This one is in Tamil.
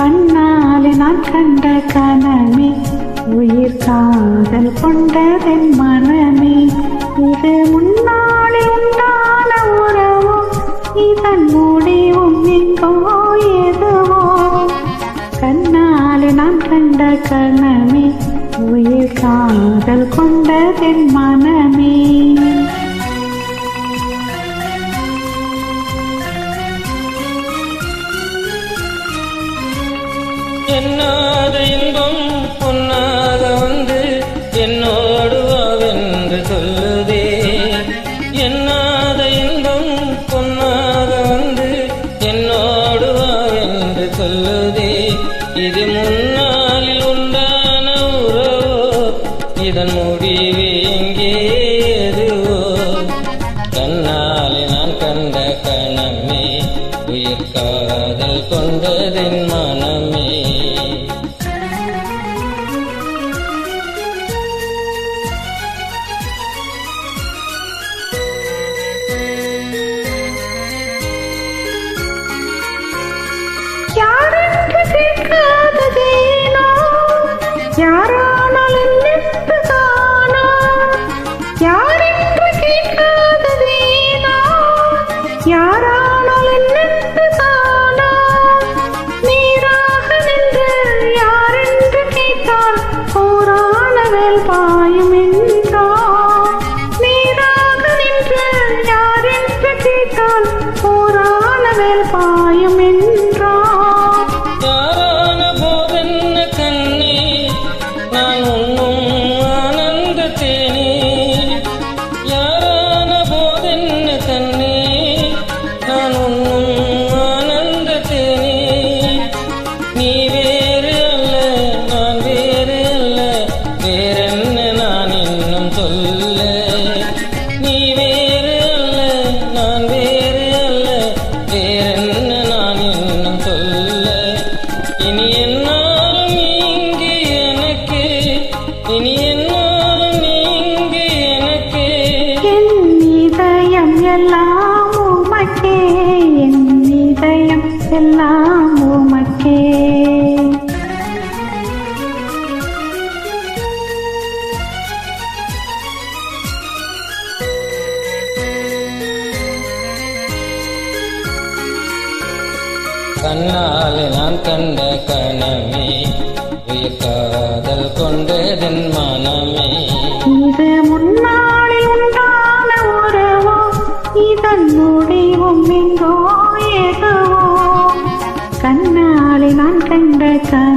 கண்ணாலே நான் கண்ட கனமே உயிர் காதல் கொண்டதன் மனமே. இது முன்னாலே உண்டான உறவோ இதன் முடிவும் எங்கோ எதுவோ. கண்ணாலே நான் கண்ட கனமே உயிர் காதல் கொண்டதன் மனமே. என்னாத இன்பம் பொன்னாக வந்து என்னோடு வாவென்று சொல்லுதே. என்னாத இன்பம் பொன்னாக வந்து என்னோடு வாவென்று சொல்லுதே. இது முன்னாளில் உண்டான உறவோ இதன் முடிவே எங்கே எதுவோ. கண்ணாலே நான் கண்ட கணமே உயிர் காதல் கொண்டதின் மனமே. யாரானால் நின்று எல்லாம் உமக்கே. கண்ணால் நான் கண்ட கணமே உயிர் காதல் கொண்டதன் மனமே. இது முன்னாளில் உண்டான உறவோ இதன் முடிவும் எங்கோ கண்ணாலே